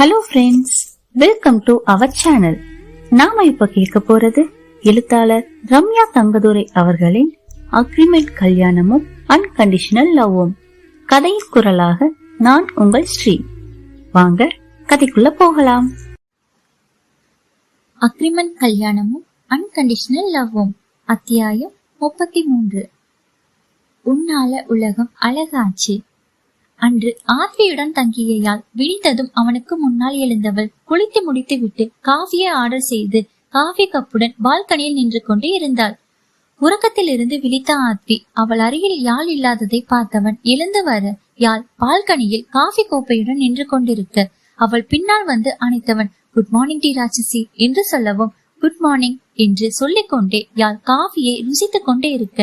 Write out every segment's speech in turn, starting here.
Hello friends welcome to our channel நாம இப்ப கேட்க போறது எழுத்தாளர் ரம்யா தங்கதுரை அவர்களின் அக்ரிமெண்ட் கல்யாணமும் அன்கண்டிஷனல் லவ்வும் கதையின் குரலாக நான் உங்கள் ஸ்ரீ. வாங்க கதைக்குள்ள போகலாம். அக்ரிமெண்ட் கல்யாணமும் அன்கண்டிஷனல் லவ்வும் அத்தியாயம் முப்பத்தி மூன்று. உன்னால உலகம் அழகாச்சு. அன்று ஆத்பியுடன் தங்கிய யாழ் விழித்ததும் அவனுக்கு முன்னால் எழுந்தவள் குளித்து முடித்துவிட்டு காஃபியை ஆர்டர் செய்து காஃபி கப்புடன் பால்கனியில் நின்று கொண்டு இருந்தாள். உறக்கத்தில் இருந்து விழித்த ஆத்வி அவள் அருகில் யாழ் இல்லாததை பார்த்தவன் எழுந்து வர யாழ் பால்கனியில் காஃபி கோப்பையுடன் நின்று கொண்டிருக்க அவள் பின்னால் வந்து அணைத்தவன் குட் மார்னிங் டி ராட்சசி என்று சொல்லவும் குட் மார்னிங் என்று சொல்லிக்கொண்டே யாழ் காஃபியை ருசித்துக் கொண்டே இருக்க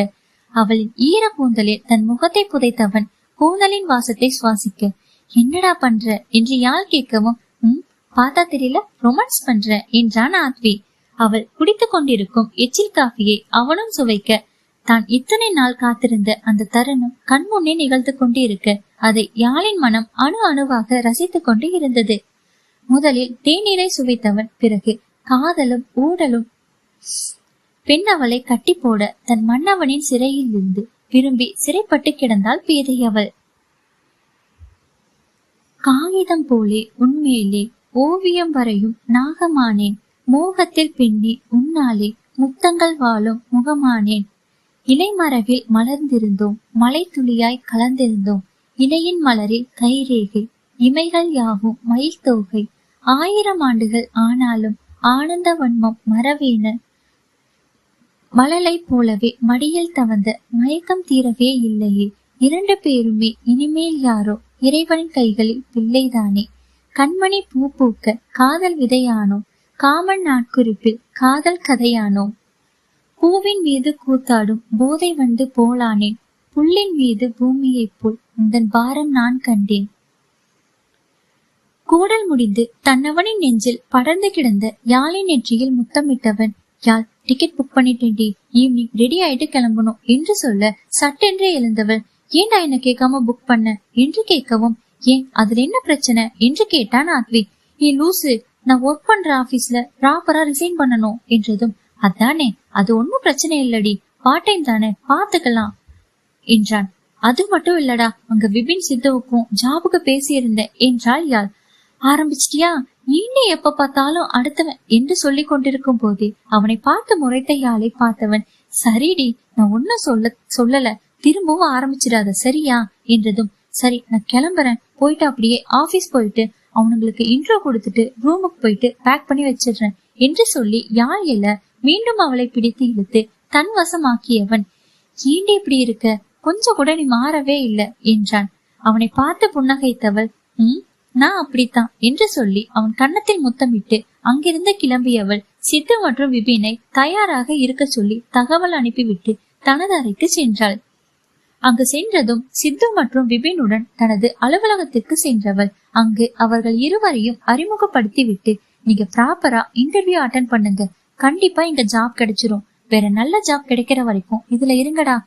அவளின் ஈர கூந்தலில் தன் முகத்தை புதைத்தவன் கூந்தலின் வாசத்தை சுவாசிக்க. என்னடா பண்ற? என்று யாழ் கேட்கவும் உம் பார்த்தா தெரியல ரொமான்ஸ் பண்ற என்றான் ஆத்வி. அவள் குடித்துக் கொண்டிருக்கும் எச்சில் காஃபியை அவனும் சுவைக்க. தான் இத்தனை நாள் காத்திருந்த அந்த தருணம் கண்முன்னே நிகழ்ந்து கொண்டிருக்க அதை யாழின் மனம் அணு அணுவாக ரசித்துக் கொண்டு இருந்தது. முதலில் தேநீரை சுவைத்தவன் பிறகு காதலும் ஊடலும். பெண் அவளை கட்டி போட தன் மன்னவனின் சிறையில் இருந்து விரும்பி சிறைப்பட்டு கிடந்தாள் பேதையவள். காகிதம் போலே உண்மையிலே ஓவியம் வரையும் நாகமானேன். மோகத்தில் பின்னி உன்னாலே முத்தங்கள் வாழும் முகமானேன். இலைமரவில் மலர்ந்திருந்தோம் மலை துளியாய் கலந்திருந்தோம். இலையின் மலரில் கைரேகை இமைகள் யாவும் மயில் தோகை ஆயிரம் ஆண்டுகள் ஆனாலும் ஆனந்த வன்மம் மரவேன மழலை போலவே மடியில் தவந்த மயக்கம் தீரவே இல்லையே. இரண்டு பேருமே இனிமேல் யாரோ இறைவன் கைகளில் பிள்ளைதானே. கண்மணி பூ பூக்க காதல் விதையானோம். காமன் நாட்குறிப்பில் காதல் கதையானோம். பூவின் மீது கூத்தாடும் போதை வந்து போலானேன். புல்லின் மீது பூமியைப் போல் உந்தன் பாரம் நான் கண்டேன். கூடல் முடிந்து தன்னவனின் நெஞ்சில் படர்ந்து கிடந்த யாழை நெற்றியில் முத்தமிட்டவன் யாழ் டிக்கெட் புக் பண்ணிட்டேன்டி. ஈவினிங் ரெடி ஆயிட்டு கிளம்பணும். என்று சொல்ல சட்டென்று எழுந்தவள் ஏன்டா என்ன கேட்காம புக் பண்ண? என்று கேட்கவும் ஏன்? அதுல என்ன பிரச்சனை? என்று கேட்டான் ஆத்வி. நீ லூசு நான் ஒர்க் பண்ற ஆபீஸ்ல ப்ராப்பரா ரிசைன் பண்ணணும் என்றதும் அதானே அது ஒன்னும் பிரச்சனை இல்லடி. பார்ட் டைம் தானே பாத்துக்கலாம் என்றான். அது மட்டும் இல்லடா அங்க விபின் சித்துவுக்கும் ஜாபுக்கு பேசியிருந்தேன் என்றாள் யாழ் ஆரம்பிச்சிட்டியா? நீனே எப்ப பார்த்தாலும் அடுத்தவன் என்று சொல்லி கொண்டிருக்கும் போதே அவனை பார்த்து முறைத்த யாழை பார்த்தவன் சரிடி நான் ஒன்னும் சொல்ல சொல்லல. திரும்பவும் ஆரம்பிச்சிடாத சரியா? என்றதும் சரி நான் கிளம்புறேன். போயிட்டு அப்படியே ஆபீஸ் போயிட்டு அவனுங்களுக்கு இன்ட்ரோ கொடுத்துட்டு ரூமுக்கு போயிட்டு பேக் பண்ணி வச்சிடுறேன் என்று சொல்லி யாழ் மீண்டும் அவளை பிடித்து இழுத்து தன் வசமாக்கியவன் ஏண்டி இப்படி இருக்க? கொஞ்சம் கூட நீ மாறவே இல்ல என்றான். அவனை பார்த்து புன்னகைத்தவள் உம் நான் அப்படித்தான் என்று சொல்லி அவன் கன்னத்தில் முத்தமிட்டு அங்கிருந்து கிளம்பியவள் சித்து மற்றும் விபினை தயாராக இருக்க சொல்லி தகவல் அனுப்பிவிட்டு தனது அறைக்கு சென்றாள். அங்கு சென்றதும் சித்து மற்றும் விபினுடன் தனது அலுவலகத்திற்கு சென்றவள். அங்கு அவர்கள் இருவரையும் அறிமுகப்படுத்தி விட்டு நீங்க ப்ராப்பரா இன்டர்வியூ அட்டன் பண்ணுங்க. கண்டிப்பா இங்க ஜாப் கிடைச்சிரும். வேற நல்ல ஜாப் கிடைக்கிற வரைக்கும் இதுல இருங்கடா.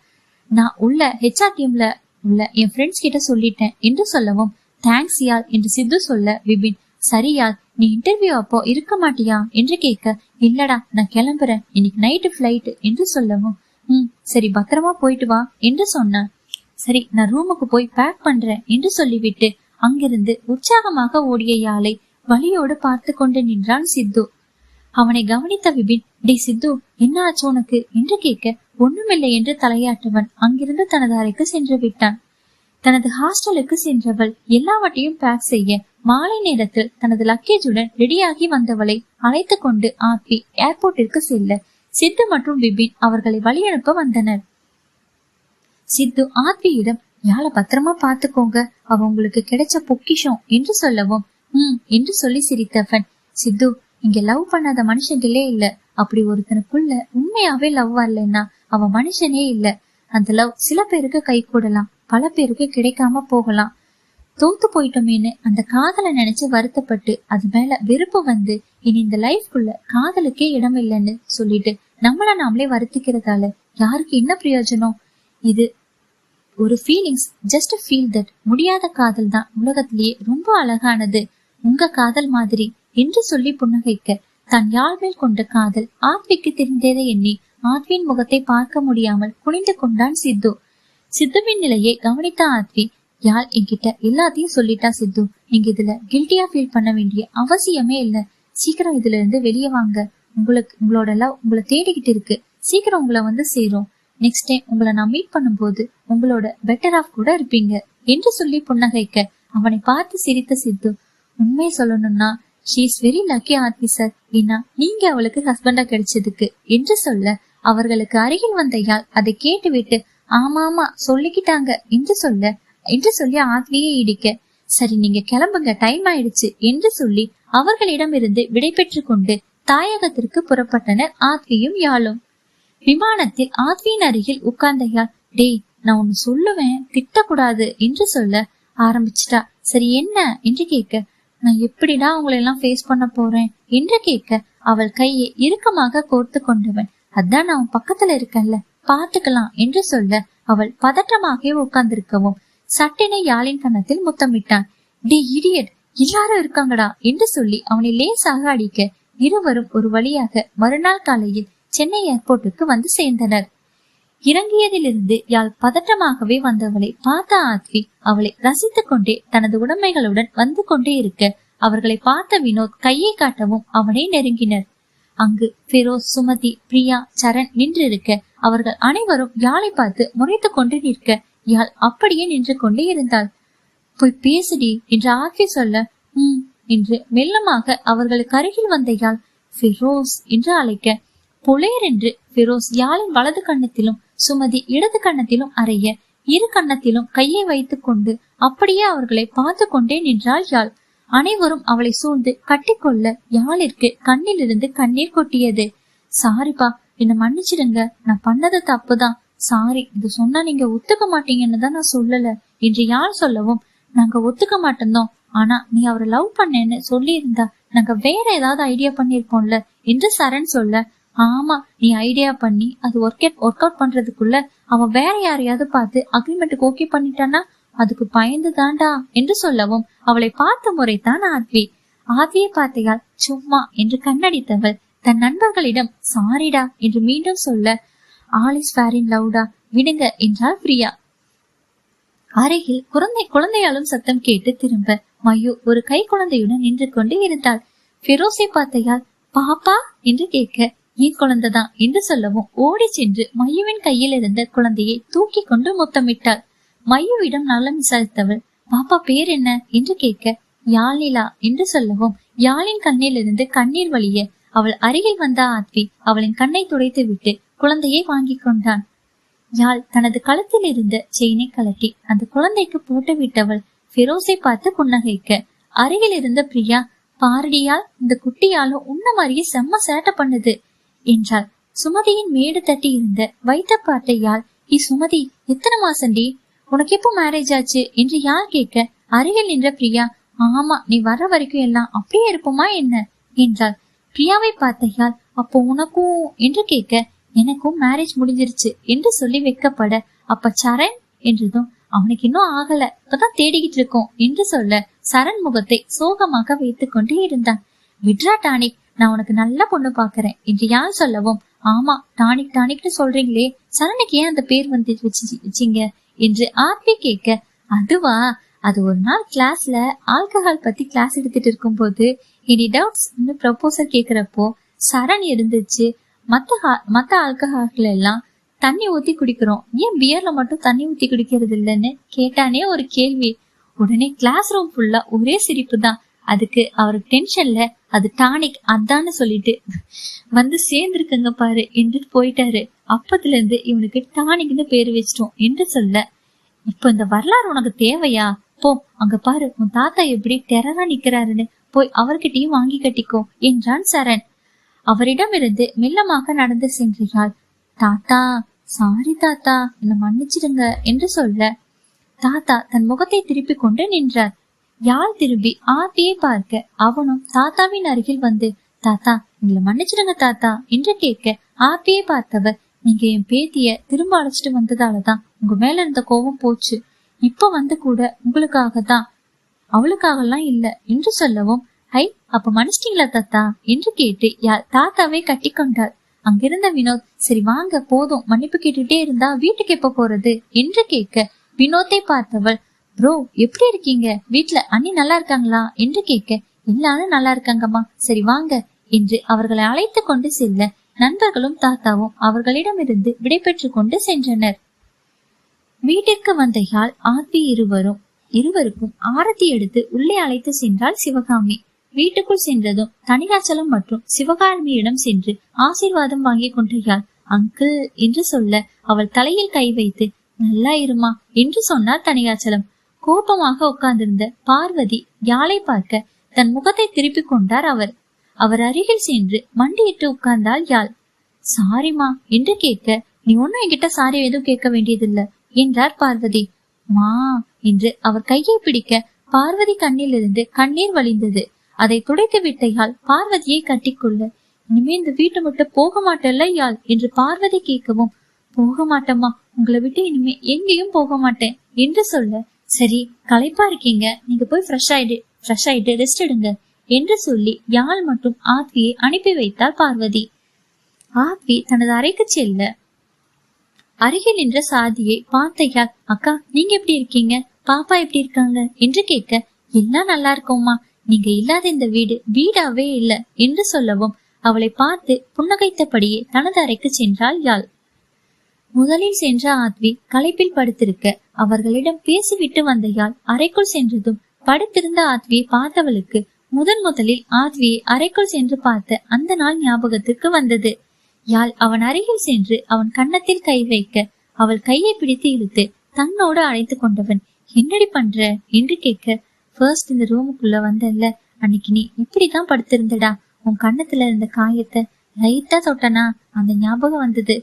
நான் உள்ள ஹெச்ஆர் டீம்ல உள்ள என் ஃப்ரெண்ட்ஸ் கிட்ட சொல்லிட்டேன் என்று சொல்லவும் தேங்க்ஸ் யார் என்று சித்து சொல்ல விபின் சரியா நீ இன்டர்வியூ அப்போ இருக்க மாட்டியா? என்று கேட்க இல்லடா நான் கிளம்புறேன். இன்னைக்கு நைட்டு ஃபிளைட் என்று சொல்லவும். ம் சரி பத்திரமா போயிட்டு வா என்று சொன்னான். சரி நான் ரூமுக்கு போய் பேக் பண்றேன் என்று சொல்லிவிட்டு அங்கிருந்து உற்சாகமாக ஓடிய யாழை வழியோடு பார்த்து கொண்டு நின்றான் சித்து. அவனை கவனித்த விபின் டே சித்து என்ன ஆச்சு உனக்கு? என்று கேட்க ஒண்ணுமில்லை என்று தலையாட்டவன் அங்கிருந்து தனது அறைக்கு சென்று விட்டான். தனது ஹாஸ்டலுக்கு சென்றவள். எல்லாவற்றையும் பேக் செய்ய மாலை நேரத்தில் தனது லக்கேஜுடன் ரெடியாகி வந்தவளை அழைத்து கொண்டு ஆர்பி ஏர்போர்ட்டிற்கு செல்ல சித்து மற்றும் விபின் அவர்களை வழியனுப்ப வந்தனர். சித்து ஆர்பியிடம் யாழ பத்திரமா பாத்துக்கோங்க அவ உங்களுக்கு கிடைச்ச பொக்கிஷம் என்று சொல்லவும் ம் என்று சொல்லி சிரித்தவன். சித்து இங்க லவ் பண்ணாத மனுஷங்களே இல்ல. அப்படி ஒருத்தனுக்குள்ள உண்மையாவே லவ் வரலன்னா அவன் மனுஷனே இல்ல. அந்த லவ் சில பேருக்கு கை கூடலாம் பல பேருக்கு கிடைக்காம போகலாம். தோத்து போயிட்டோமேனு அந்த காதலை நினைச்சு வருத்தப்பட்டு அது மேல வெறுப்பு வந்து இனி இந்த லைஃப்குள்ள காதலுக்கே இடம் இல்லைன்னு சொல்லிட்டு நம்மள நாமளே வருத்திக்கிறதால யாருக்கு என்ன பிரயோஜனம்? இது ஒரு ஃபீலிங்ஸ் ஜஸ்ட் ஃபீல் தட் முடியாத காதல் தான் உலகத்திலேயே ரொம்ப அழகானது. உங்க காதல் மாதிரி என்று சொல்லி புன்னகைக்க தன் யாழ் மேல் கொண்ட காதல் ஆத்விக்கு தெரிந்ததை எண்ணி ஆத்வின் முகத்தை பார்க்க முடியாமல் குனிந்து கொண்டான் சித்து. சித்துவின் நிலையை கவனித்த ஆத்வி யாழ் என்கிட்ட எல்லாத்தையும் சொல்லிட்டா சித்து? நீங்க இதுல கில்ட்டியா ஃபீல் பண்ண வேண்டிய அவசியமே இல்ல. சீக்கிரம் இதுல இருந்து வெளியே வாங்க. உங்களுக்கு உங்களோட லவ் உங்களை தேடிக்கிட்டு இருக்கு. சீக்கிரம் உங்களை வந்து சேரும். நெக்ஸ்ட் டைம் உங்களை நான் மீட் பண்ணும்போது உங்களோட பெட்டர் ஆஃப் கூட இருப்பீங்க என்று சொல்லி புன்னகைக்க அவனை பார்த்து சிரித்த சித்து உண்மையை சொல்லணும்னா she is very lucky Aarthi sir ஏன்னா நீங்க அவளுக்கு ஹஸ்பண்டா கிடைச்சதுக்கு என்று சொல்ல அவர்களுக்கு அருகில் வந்த யாழ் அதை கேட்டுவிட்டு ஆமா ஆமா சொல்லிக்கிட்டாங்க. என்று சொல்ல என்று சொல்லி ஆத்வியை இடிக்க சரி நீங்க கிளம்புங்க டைம் ஆயிடுச்சு என்று சொல்லி அவர்களிடமிருந்து விடைபெற்று கொண்டு தாயகத்திற்கு புறப்பட்டனர் ஆத்வியும் யாழும். விமானத்தில் ஆத்வியின் அருகில் உட்கார்ந்த யாழ் டேய் நான் ஒன்னு சொல்லுவேன் திட்டக்கூடாது என்று சொல்ல ஆரம்பிச்சிட்டா. சரி என்ன? என்று கேட்க நான் எப்படிடா உங்களை எல்லாம் ஃபேஸ் பண்ண போறேன்? என்று கேட்க அவள் கையை இறுக்கமாக கோர்த்து கொண்டவன். அதான் நான் பக்கத்துல இருக்கேன்ல பார்த்துக்கலாம் என்று சொல்ல அவள் பதற்றமாகவே உட்கார்ந்திருக்கவும் சட்டென யாழின் கன்னத்தில் முத்தமிட்டான். டி இடியட் எல்லாரும் இருக்காங்கடா என்று சொல்லி அவனை லேசாக அடிக்க இருவரும் ஒரு வழியாக மறுநாள் காலையில் சென்னை ஏர்போர்ட்டுக்கு வந்து சேர்ந்தனர். இறங்கியதிலிருந்து யாழ் பதட்டமாகவே வந்தவளை பார்த்த ஆத்வி அவளை ரசித்துக் கொண்டே தனது உடைமைகளுடன் வந்து கொண்டே இருக்க அவர்களை பார்த்த வினோத் கையை காட்டவும் அவனை நெருங்கினர். அங்கு பெரோஸ் சுமதி பிரியா சரண் நின்றிருக்க அவர்கள் அனைவரும் யாழை பார்த்து முறைத்து கொண்டு நிற்க யாழ் அப்படியே நின்று கொண்டே இருந்தாள். போய் பேசுடி என்று ஆக்கி சொல்ல உம் என்று மெல்லமாக அவர்களுக்கு அருகில் வந்த யாழ் ஃபிரோஸ் என்று அழைக்க புலையர் என்று ஃபிரோஸ் யாழின் வலது கண்ணத்திலும் சுமதி இடது கண்ணத்திலும் அறைய இரு கண்ணத்திலும் கையை வைத்துக் கொண்டு அப்படியே அவர்களை பார்த்து கொண்டே நின்றாள் யாழ். அனைவரும் அவளை சூழ்ந்து கட்டிக்கொள்ள யாழிற்கு கண்ணிலிருந்து கண்ணீர் கொட்டியது. சாரிப்பா என்ன மன்னிச்சிடுங்க. நான் பண்ணது தப்புதான். சாரி இது சொன்னா நீங்க ஒத்துக்க மாட்டீங்கன்னு தான் நான் சொல்லல. என்று யாழ் சொல்லவும் நாங்க ஒத்துக்க மாட்டோம் ஆனா நீ அவரை லவ் பண்ணேன்னு சொல்லி இருந்தா நாங்க வேற ஏதாவது ஐடியா பண்ணிருப்போம்ல என்று சரண் சொல்ல ஆமா நீ ஐடியா பண்ணி அது ஒர்க் ஒர்க் அவுட் பண்றதுக்குள்ள அவன் வேற யாரையாவது பார்த்து அக்ரிமெண்ட்டுக்கு ஓகே பண்ணிட்டானா? அதுக்கு பயந்து தாண்டா என்று சொல்லவும் அவளை பார்த்த முறைத்தான் ஆத்வி. ஆத்வியை பார்த்தையால் சும்மா என்று கண்ணடித்தவள் தன் நண்பர்களிடம் சாரிடா என்று மீண்டும் சொல்ல ஆலிஸ் வேரின் லவுடா விடுங்க என்றாள் பிரியா. அருகில் குழந்தை குழந்தையாலும் சத்தம் கேட்டு திரும்ப மயு ஒரு கை குழந்தையுடன் நின்று கொண்டு இருந்தாள். பெரோசை பார்த்தையால் பாப்பா என்று கேட்க என் குழந்தைதான் என்று சொல்லவும் ஓடி சென்று மையுவின் கையில் இருந்த குழந்தையை தூக்கி கொண்டு முத்தமிட்டாள். மையுவிடம் நலம் விசாரித்தவள் பாப்பா பேர் என்ன என்று கேட்க யாழிலா என்று சொல்லவும் யாழின் கண்ணிலிருந்து கண்ணீர் வழிய அவள் அருகில் வந்த ஆத்வி. அவளின் கண்ணை துடைத்து விட்டு குழந்தையை வாங்கி கொண்டான். யாழ் தனது கழுத்தில் இருந்த செயினை கலட்டி அந்த குழந்தைக்கு போட்டு விட்டவள் ஃபெரோஸை பார்த்து புன்னகைக்க அருகில் இருந்த பிரியா பாரடியால் இந்த குட்டியாலும் உன்ன மாதிரியே செம்ம சேட்டை பண்ணுது என்றாள். சுமதியின் மேடு தட்டி இருந்த வைத்த பாட்டை யாழ் இ சுமதி எத்தனை மாசண்டி உனக்கு எப்போ மேரேஜ் ஆச்சு என்று யார் கேட்க அருகில் நின்ற பிரியா ஆமா நீ வர வரைக்கும் எல்லாம் அப்படியே இருப்போமா என்ன? என்றாள். பிரியாவை பார்த்தையால் அப்போ உனக்கும் என்று கேட்க எனக்கும் மேரேஜ் முடிஞ்சிருச்சு என்று சொல்லி வைக்கப்பட அப்ப சரண் என்றதும் அவனுக்கு இன்னும் ஆகல இப்பதான் தேடிக்கிட்டு இருக்கோம் என்று சொல்ல சரண் முகத்தை சோகமாக வைத்துக் கொண்டே இருந்தான். விட்ரா டானிக் நான் உனக்கு நல்ல பொண்ணு பாக்குறேன் என்று யார் சொல்லவும் ஆமா டானிக் டானிக்னு சொல்றீங்களே சரணுக்கு ஏன் அந்த பேர் வந்து வச்சு வச்சீங்க? என்று ஆர்பி கேட்க அதுவா? அது ஒரு நாள் கிளாஸ்ல ஆல்கஹால் பத்தி கிளாஸ் எடுத்துட்டு இருக்கும்போது எனி டவுட்ஸ் ப்ரொபோசல் கேக்குறப்போ சரண் இருந்துச்சு மத்த மத்த ஆல்கஹால்கள் எல்லாம் தண்ணி ஊத்தி குடிக்கிறோம். ஏன் பியர்ல மட்டும் தண்ணி ஊத்தி குடிக்கிறது இல்லைன்னு கேட்டானே ஒரு கேள்வி. உடனே கிளாஸ் ரூம் ஃபுல்லா ஒரே சிரிப்பு தான் அதுக்கு அவருக்கு டென்ஷன்ல அது டானிக் அதான்னு சொல்லிட்டு வந்து சேர்ந்துருக்குங்க பாரு என்று போயிட்டாரு. அப்பத்துல இருந்து இவனுக்கு டானிக்னு பேரு வச்சிட்டோம் என்று சொல்ல இப்போ இந்த வரலாறு உனக்கு தேவையா? போ அங்க பாரு உன் தாத்தா எப்படி டெரரா நிக்கிறாருன்னு போய் அவர்கிட்டயும் வாங்கி கட்டிக்கோ என்றான் சரண். அவரிடமிருந்து மெல்லமாக நடந்து சென்றாள். தாத்தா சாரி தாத்தா என்ன மன்னிச்சிடுங்க என்று சொல்ல தாத்தா தன் முகத்தை திருப்பிக் கொண்டு நின்றார். யாழ் திரும்பி ஆர்த்தியை பார்க்க அவனும் தாத்தாவின் அருகில் வந்து தாத்தா உங்களை மன்னிச்சிடுங்க தாத்தா என்று கேட்க ஆர்த்தியை பார்த்தவர் நீங்க என் பேத்திய திரும்ப அழைச்சிட்டு வந்ததாலதான் உங்க மேல இருந்த கோபம் போச்சு. இப்ப வந்து கூட உங்களுக்காக தான் அவளுக்காகலாம் இல்ல என்று சொல்லவும் ஐ அப்ப மன்னிச்சிட்டீங்களா தாத்தா? என்று கேட்டு யார் தாத்தாவை கட்டி கொண்டார் அங்கிருந்த வினோத் சரி வாங்க போதும் மன்னிப்பு கேட்டுட்டே இருந்தா வீட்டுக்கு எப்ப போறது? என்று கேட்க வினோத்தை பார்த்தவள் ப்ரோ எப்படி இருக்கீங்க? வீட்ல அண்ணி நல்லா இருக்காங்களா? என்று கேட்க எல்லாரும் நல்லா இருக்காங்கம்மா. சரி வாங்க. என்று அவர்களை அழைத்து கொண்டு செல்ல நண்பர்களும் தாத்தாவும் அவர்களிடமிருந்து விடைபெற்று கொண்டு சென்றனர். வீட்டிற்கு வந்த யாழ் ஆர்த்தி இருவரும் இருவருக்கும் ஆரத்தி எடுத்து உள்ளே அழைத்து சென்றாள் சிவகாமி. வீட்டுக்குள் சென்றதும் தனிகாச்சலம் மற்றும் சிவகாமியிடம் சென்று ஆசீர்வாதம் வாங்கி கொண்ட யாழ் அங்கிள் என்று சொல்ல அவள் தலையில் கை வைத்து நல்லா இருமா என்று சொன்னார் தனியாச்சலம். கோபமாக உட்கார்ந்திருந்த பார்வதி யாழை பார்க்க தன் முகத்தை திருப்பிக் கொண்டார் அவர். அவர் அருகில் சென்று மண்டியிட்டு உட்கார்ந்தாள் யாழ். சாரிமா என்று கேட்க நீ ஒன்னும் என்கிட்ட சாரி எதுவும் கேட்க வேண்டியதில்லை என்றார் பார்வதி. மா என்று அவர் கையை பிடிக்க பார்வதி கண்ணிலிருந்து கண்ணீர் வழிந்தது. அதை துடைத்து விட்ட யாழ் பார்வதியை கட்டிக்கொள்ள இனிமே இந்த வீட்டை மட்டும் போக மாட்டல்ல யாழ்? என்று பார்வதி கேட்கவும் போக மாட்டேம்மா உங்களை விட்டு இனிமே எங்கேயும் போக மாட்டேன் என்று சொல்ல சரி களைப்பா இருக்கீங்க. நீங்க போய் ஃப்ரெஷ் ஆயிடு ஃப்ரெஷ் ஆயிட்டு ரெஸ்ட் எடுங்க என்று சொல்லி யாழ் மற்றும் ஆத்வியை அனுப்பி வைத்தாள் பார்வதி. ஆத்வி தனது அறைக்கு செல்ல. அருகில் நின்ற சாதியை பார்த்த யாழ் அக்கா நீங்க எப்படி இருக்கீங்க? பாப்பா எப்படி இருக்காங்க? என்று கேட்க எல்லாம் நல்லா இருக்கோமா நீங்க இல்லாத இந்த வீடு வீடாவே இல்ல என்று சொல்லவும் அவளை பார்த்து புன்னகைத்தபடியே தனது அறைக்கு சென்றாள் யாழ். முதலில் சென்ற ஆத்வி களைப்பில் படுத்திருக்க அவர்களிடம் பேசிவிட்டு வந்த யாழ் அறைக்குள் சென்றதும் படுத்திருந்த ஆத்வியை பார்த்தவளுக்கு முதன் முதலில் ஆத்வியை அறைக்குள் சென்று பார்த்த அந்த நாள் ஞாபகத்துக்கு வந்தது. யாழ் அவன் அருகில் சென்று அவன் கன்னத்தில் கை வைக்க அவள் கையை பிடித்து இழுத்து தன்னோடு அழைத்து கொண்டவன் என்னடி பண்ற? என்று கேட்க ஃபர்ஸ்ட் இந்த ரூமுக்குள்ள வந்தல்ல அன்னைக்கு நீ இப்படிதான் படுத்திருந்தடா உன் கன்னத்துல இருந்த காயத்தை லைட்டா தொட்டனா? அந்த ஞாபகம் வந்தது.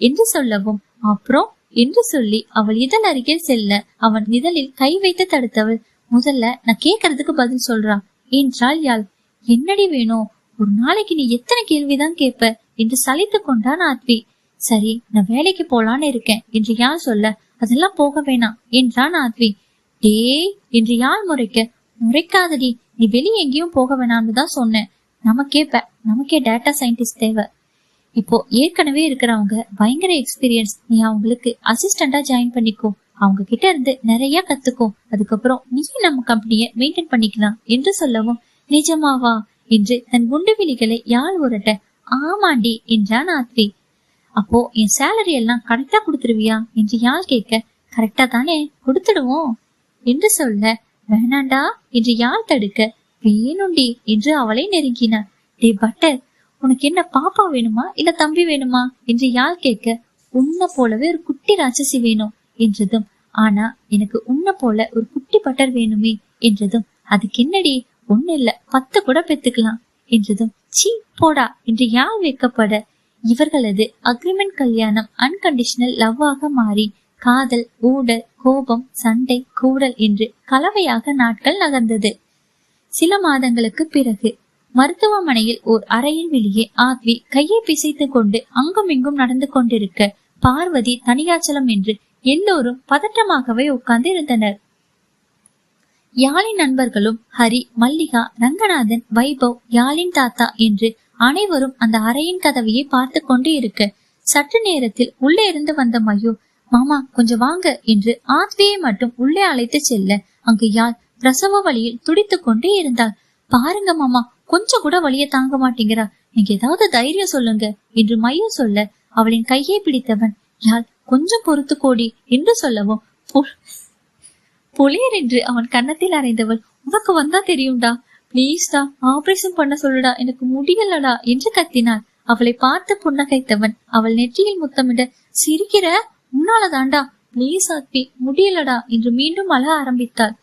என்று சொல்லவும் அப்புறம் என்று சொல்லி அவள் இதழ் அருகே செல்ல அவன் இதழில் கை வைத்து தடுத்தவள். முதல்ல நான் கேக்குறதுக்கு பதில் சொல்றா என்றாள் யாழ் என்னடி வேணும் ஒரு நாளைக்கு நீ எத்தனை கேள்விதான் கேட்ப? என்று சலித்து கொண்டான் ஆத்வி. சரி நான் வேலைக்கு போலான்னு இருக்கேன் என்று யாழ் சொல்ல. அதெல்லாம் போக வேணாம் என்றான் ஆத்வி. டே என்று யாழ் முறைக்க. முறைக்காதடி நீ வெளியே எங்கேயும் போக வேணாம்னு தான் சொன்னேன். நமக்கே நமக்கே டேட்டா சயின்டிஸ்ட் தேவை. இப்போ ஏற்கனவே இருக்கிறவங்க பயங்கர எக்ஸ்பீரியன்ஸ் நீ அவங்களுக்கு அசிஸ்டண்டா ஜாயின் பண்ணிக்கோ. அவங்க கிட்ட இருந்து நிறைய கத்துக்கோ. அதுக்கப்புறம் நீ நம்ம கம்பெனிய மெயின்டைன் பண்ணிக்கலாம் என்று சொல்லவும் நிஜமாவா? என்று தன் குண்டு விழிகளை யாழ் உரட்ட ஆமாண்டி என்றான் ஆத்ரி அப்போ என் சேலரி எல்லாம் கரெக்டா கொடுத்துருவியா? என்று யாழ் கேட்க கரெக்டா தானே கொடுத்துடுவோம் என்று சொல்ல வேணாண்டா என்று யாழ் தடுக்க வேணுண்டி என்று அவளை நெருங்கினார் டே பட்டர் உனக்கு என்ன பாப்பா வேணுமா? இல்ல தம்பி வேணுமா? என்று யாழ் கேட்க உன்னை போலவே ஒரு குட்டி ராட்சசி வேணும் என்றதும் ஆனா எனக்கு உன்னை போல ஒரு குட்டி பட்டர் வேணுமே என்றதும் அதுக்கு என்னடி? ஒண்ணு இல்ல பத்து கூட பெத்துக்கலாம் என்றதும் சீ போடா என்று யாழ் வைக்கப்பட இவர்களது அக்ரிமெண்ட் கல்யாணம் அன்கண்டிஷனல் லவ்வாக மாறி காதல் ஊடல் கோபம் சண்டை கூடல் என்று கலவையாக நாட்கள் நகர்ந்தது. சில மாதங்களுக்கு பிறகு மருத்துவமனையில் ஓர் அறையில் வெளியே ஆத்வி கையை பிசைத்து கொண்டு அங்கும் இங்கும் நடந்து கொண்டிருக்க பார்வதி தனியாச்சலம் என்று எல்லோரும் பதட்டமாகவே உட்கார்ந்து இருந்தனர் யாழின் நண்பர்களும் ஹரி மல்லிகா ரங்கநாதன் வைபவ் யாழின் தாத்தா என்று அனைவரும் அந்த அறையின் கதவையை பார்த்து கொண்டு இருக்க சற்று நேரத்தில் உள்ளே இருந்து வந்த மயு மாமா கொஞ்சம் வாங்க என்று ஆத்வியை மட்டும் உள்ளே அழைத்து செல்ல அங்கு யாழ் பிரசவ வழியில் துடித்து கொண்டே இருந்தாள். பாருங்க மாமா கொஞ்சம் கூட வழிய தாங்க மாட்டேங்கிறா. நீங்க ஏதாவது தைரியம் சொல்லுங்க. என்று மையம் சொல்ல அவளின் கையை பிடித்தவன் யாழ் கொஞ்சம் பொறுத்து கோடி என்று சொல்லவும் புலியர் புளியர் என்று அவன் கன்னத்தில் அறைந்தவள் உனக்கு வந்தா தெரியும்டா. பிளீஸ்டா ஆபரேஷன் பண்ண சொல்லுடா. எனக்கு முடியலடா என்று கத்தினாள். அவளை பார்த்து புன்னகைத்தவன் அவள் நெற்றியில் முத்தமிட சிரிக்கிற? உன்னாலதாண்டா பிளீஸ் ஆத்வி முடியலடா என்று மீண்டும் அழ ஆரம்பித்தாள்.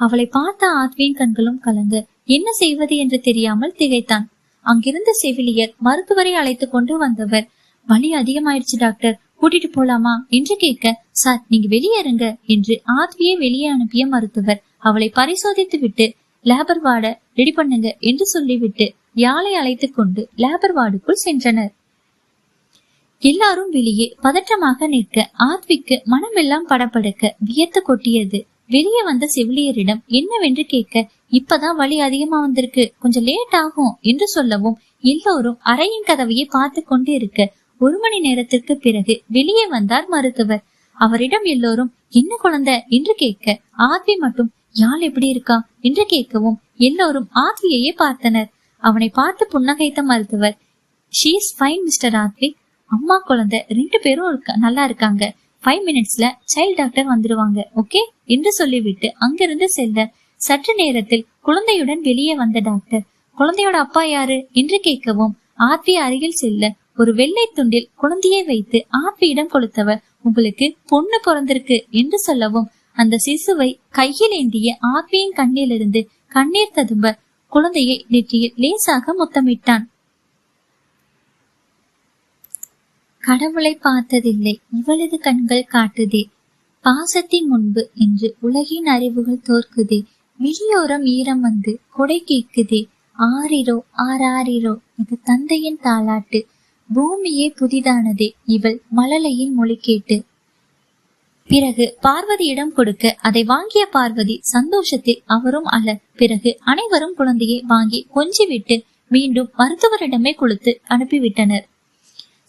அவளை பார்த்த ஆத்வியின் கண்களும் கலங்க. என்ன செய்வது என்று தெரியாமல் திகைத்தான். அங்கிருந்த செவிலியர் மருத்துவரை அழைத்து கொண்டு வந்தவர். வலி அதிகமாயிடுச்சு டாக்டர். கூட்டிட்டு போலாமா? என்று கேட்க சார் நீங்க வெளியேறுங்க என்று ஆத்வியை வெளியே அனுப்பிய மருத்துவர் அவளை பரிசோதித்து விட்டு லேபர் வார்ட ரெடி பண்ணுங்க என்று சொல்லிவிட்டு யாழை அழைத்துக் கொண்டு லேபர் வார்டுக்குள் சென்றனர். எல்லாரும் வெளியே பதற்றமாக நிற்க ஆத்விக்கு மனமெல்லாம் படப்படுக்க வியத்து கொட்டியது. வெளியே வந்த செவிலியரிடம் என்னவென்று கேட்க இப்பதான் வலி அதிகமா வந்திருக்கு. கொஞ்சம் லேட் ஆகும் என்று சொல்லவும் எல்லோரும் அறையின் கதவையே பார்த்து கொண்டு இருக்க ஒரு மணி நேரத்திற்கு பிறகு வெளியே வந்தார் மருத்துவர். அவரிடம் எல்லோரும் என்ன குழந்தை? என்று கேட்க ஆத்வி மட்டும். யாழ் எப்படி இருக்கா? என்று கேட்கவும் எல்லோரும் ஆத்வியையே பார்த்தனர். அவனை பார்த்து புன்னகைத்த மருத்துவர் ஷீஸ் ஃபைன் மிஸ்டர் ஆத்வி அம்மா குழந்தை ரெண்டு பேரும் இருக்க- நல்லா இருக்காங்க. ஃபைவ் மினிட்ஸ்ல சைல்ட் டாக்டர் வந்துருவாங்க ஓகே என்று சொல்லிவிட்டு அங்கிருந்து செல்ல சற்று நேரத்தில் குழந்தையுடன் வெளியே வந்த டாக்டர் குழந்தையோட அப்பா யாரு? என்று கேட்கவும் ஆத்வி அருகில் செல்ல ஒரு வெள்ளை துண்டில் குழந்தையை வைத்து ஆத்வியிடம் கொடுத்தவர் உங்களுக்கு பொண்ணு பிறந்திருக்கு என்று சொல்லவும் அந்த சிசுவை கையில் ஏந்திய ஆத்வியின் கண்ணிலிருந்து கண்ணீர் ததும்ப குழந்தையை நெற்றியில் லேசாக முத்தமிட்டான். கடவுளை பார்த்ததில்லை இவளது கண்கள் காட்டுதே. பாசத்தின் முன்பு என்று உலகின் அறிவுகள் தோற்குதே. விழியோரம் ஈரம் வந்து கொடை கேக்குதே ஆறிரோ ஆராரிரோ இது தந்தையின் தாலாட்டு பூமியே புதிதானதே இவள் மழலையின் மொழி கேட்டு. பிறகு பார்வதியிடம் கொடுக்க அதை வாங்கிய பார்வதி சந்தோஷத்தில் அவரும் அல்ல பிறகு அனைவரும் குழந்தையை வாங்கி கொஞ்சிவிட்டு மீண்டும் மருத்துவரிடமே கொடுத்து அனுப்பிவிட்டனர்.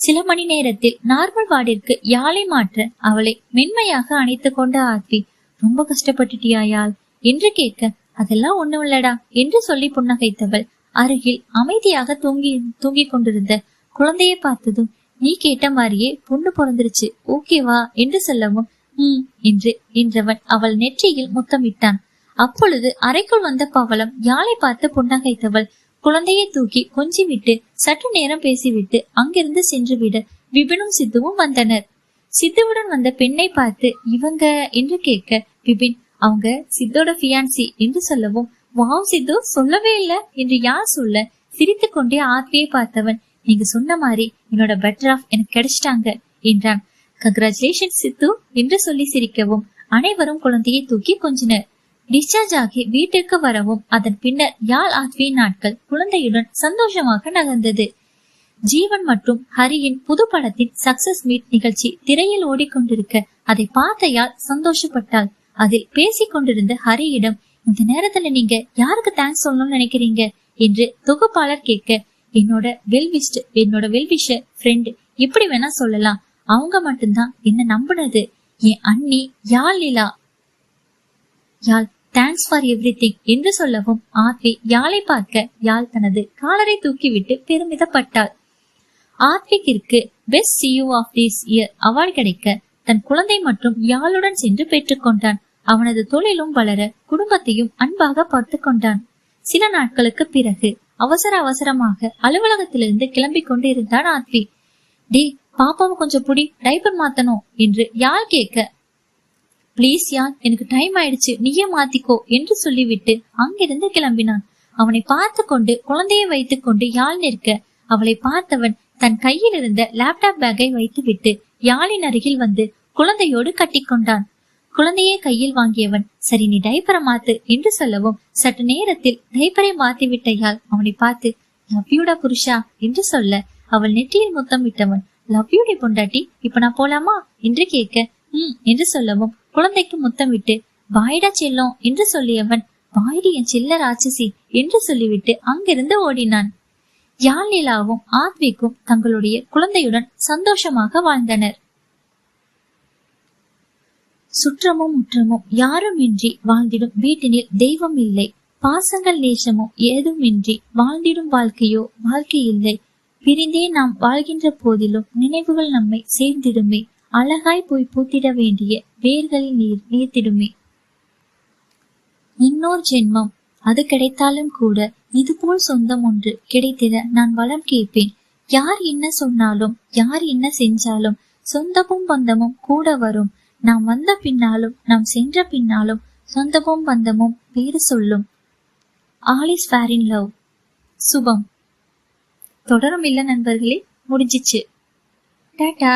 சில மணி நேரத்தில் நார்மல் வார்டிற்கு யாழை மாற்ற அவளை மென்மையாக அணைத்துக் கொண்ட ஆர்த்தி ரொம்ப கஷ்டப்பட்டுட்டியா யாழ்? என்று கேட்க அதெல்லாம் ஒண்ணும் இல்லடா என்று சொல்லி புன்னகைத்தவள். அருகில் அமைதியாக தூங்கி தூங்கிக் கொண்டிருந்த குழந்தையை பார்த்ததும் நீ கேட்ட மாதிரியே பொண்ணு பிறந்துருச்சு. ஓகேவா என்று சொல்லவும் ம் என்று என்றவன் அவள் நெற்றியில் முத்தமிட்டான். அப்பொழுது அறைக்குள் வந்த பவளம் யாழை பார்த்து புன்னகைத்தவள் குழந்தையை தூக்கி கொஞ்சி விட்டு சற்று நேரம் பேசிவிட்டு அங்கிருந்து சென்று விட விபினும் சித்துவும் வந்தனர். சித்துவுடன் வந்த பெண்ணை பார்த்து இவங்க? என்று கேட்க விபின் அவங்க சித்தோட ஃபியான்சி என்று சொல்லவும் வாவ் சித்து சொல்லவே இல்ல என்று யார் சொல்ல சிரித்து கொண்டே ஆத்மியை பார்த்தவன் நீங்க சொன்ன மாதிரி என்னோட பெட்டர் ஆஃப் எனக்கு கிடைச்சிட்டாங்க என்றான். கங்க்ராச்சுலேஷன் சித்து என்று சொல்லி சிரிக்கவும் அனைவரும் குழந்தையை தூக்கி கொஞ்சினர். டிஸ்சார்ஜ் ஆகி வீட்டிற்கு வரவும் அதன் பின்னர் யாழ் ஆத்வி நாட்கள் குழந்தையுடன் சந்தோஷமாக நகர்ந்தது. ஜீவன் மற்றும் ஹரியின் புது படத்தின் சக்சஸ் மீட் நிகழ்ச்சி திரையில் ஓடிக்கொண்டிருக்க அதை பார்த்த யாழ் சந்தோஷப்பட்டாள். அதில் பேசிக் கொண்டிருந்த ஹரியிடம் இந்த நேரத்துல நீங்க யாருக்கு தேங்க்ஸ் சொல்லணும்னு நினைக்கிறீங்க? என்று தொகுப்பாளர் கேட்க என்னோட வெல்விஸ்ட் என்னோட வெல்விஷ ஃப்ரெண்ட் எப்படி வேணா சொல்லலாம். அவங்க மட்டும்தான் என்ன நம்பினது? என் அண்ணி Yazh Leela. Yazh thanks for everything என்று சொல்லவும் ஆத்வி யாழை பார்க்க யாழ் தனது காலரை தூக்கிவிட்டு பெருமிதப்பட்டாள். ஆத்விக்கிற்கு best CEO of this year award கிடைக்க தன் குழந்தை மற்றும் யாழுடன் சென்று பெற்றுக்கொண்டான் அவனது தொழிலும் வளர குடும்பத்தையும் அன்பாக பார்த்து கொண்டான். சில நாட்களுக்கு பிறகு அவசர அவசரமாக அலுவலகத்திலிருந்து கிளம்பி கொண்டு இருந்தான் ஆத்வி டே பாப்பாவை கொஞ்சம் புடி டைப்பர் மாத்தணும் என்று யாழ் கேட்க பிளீஸ் யான் எனக்கு டைம் ஆயிடுச்சு. நீயே மாத்திக்கோ என்று சொல்லிவிட்டு அங்கிருந்து கிளம்பினான். அவனை பார்த்து கொண்டு குழந்தையை வைத்துக் கொண்டு யாழ் நிற்க அவளை பார்த்தவன் தன் கையில் இருந்த லேப்டாப் பேக்கை வைத்துவிட்டு யாழின் அருகில் வந்து குழந்தையோடு கட்டிக்கொண்டான். குழந்தையை கையில் வாங்கியவன் சரி நீ டைப்பரை மாத்து என்று சொல்லவும் சற்று நேரத்தில் டைப்பரை மாத்தி யாழ் அவனை பார்த்து லவ்யூடா புருஷா என்று சொல்ல அவள் நெற்றியில் முத்தம் விட்டவன் லவ்யூடி பொண்டாட்டி இப்ப நான் போலாமா? என்று கேட்க ம் என்று சொல்லவும் குழந்தைக்கு முத்தமிட்டு வாயிடா செல்லும் என்று சொல்லியவன் வாயிடு என் செல்ல ராட்சசி என்று சொல்லிவிட்டு அங்கிருந்து ஓடினான். யாழ் நிலாவும் ஆத்விக்கும் தங்களுடைய குழந்தையுடன் சந்தோஷமாக வாழ்ந்தனர். சுற்றமும் முற்றமும் யாரும் இன்றி வாழ்ந்திடும் வீட்டினில் தெய்வம் இல்லை. பாசங்கள் நேசமும் ஏதுமின்றி வாழ்ந்திடும் வாழ்க்கையோ வாழ்க்கை இல்லை. பிரிந்தே நாம் வாழ்கின்ற போதிலும் நினைவுகள் நம்மை சேர்ந்திடுமே. அழகாய் போய் பூத்திட வேண்டிய வேர்களில் நீர் நீர்த்திடுமே. இன்னொரு ஜென்மம் அது கிடைத்தாலும் கூட இதுபோல் சொந்தம் ஒன்று கிடைத்திட நான் வளம் கேட்பேன். யார் என்ன சொன்னாலும் யார் என்ன செஞ்சாலும் சொந்தமும் பந்தமும் கூட வரும். நாம் வந்த பின்னாலும் நாம் சென்ற பின்னாலும் சொந்தமும் பந்தமும் வேறு சொல்லும். All is fair in love. சுபம். தொடரும் இல்ல நண்பர்களே முடிஞ்சிச்சு. டாடா